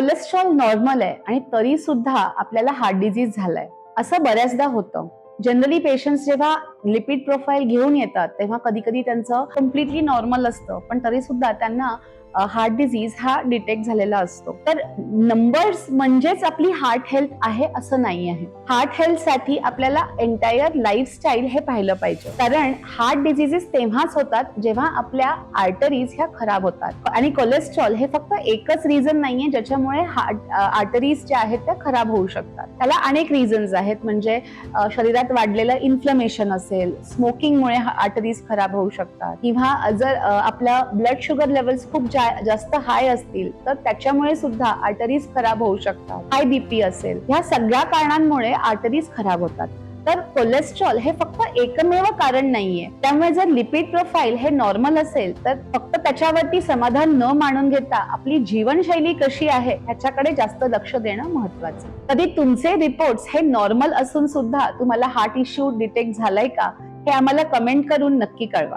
Cholesterol normal आहे आणि तरी सुद्धा आपल्याला हार्ट डिझीज झालाय. असं बऱ्याचदा होतं. जनरली पेशंट्स जेव्हा लिपिड प्रोफाईल घेऊन येतात तेव्हा कधी कधी त्यांचं कम्प्लिटली नॉर्मल असतं. पण तरी सुद्धा त्यांना हार्ट डिझीज हा डिटेक्ट झालेला असतो. तर नंबर्स म्हणजेच आपली हार्ट हेल्थ आहे असं नाही आहे. हार्ट हेल्थसाठी आपल्याला एंटायर लाईफस्टाईल हे पाहिलं पाहिजे. कारण हार्ट डिझिजेस तेव्हाच होतात जेव्हा आपल्या आर्टरीज ह्या खराब होतात. आणि कोलेस्ट्रॉल हे फक्त एकच रिझन नाहीये ज्याच्यामुळे हार्ट आर्टरीज ज्या आहेत त्या खराब होऊ शकतात. त्याला अनेक रिझन्स आहेत. म्हणजे शरीरात वाढलेलं इन्फ्लमेशन असेल स्मोकिंगमुळे आर्टरीज खराब होऊ शकतात. किंवा जर आपल्या आपला ब्लड शुगर लेवल्स खूप जास्त हाय असतील तर त्याच्यामुळे सुद्धा आर्टरीज खराब होऊ शकतात. हाय बीपी असेल. ह्या सगळ्या कारणांमुळे आर्टरीज खराब होतात. तर कोलेस्ट्रॉल हे फक्त एकमेव कारण नाहीये. त्यामुळे जर लिपिड प्रोफाईल हे नॉर्मल असेल तर फक्त त्याच्यावरती समाधान न मानून घेता आपली जीवनशैली कशी आहे ह्याच्याकडे जास्त लक्ष देणं महत्वाचं. कधी तुमचे रिपोर्ट्स हे नॉर्मल असून सुद्धा तुम्हाला हार्ट इश्यू डिटेक्ट झालाय का हे आम्हाला कमेंट करून नक्की कळवा.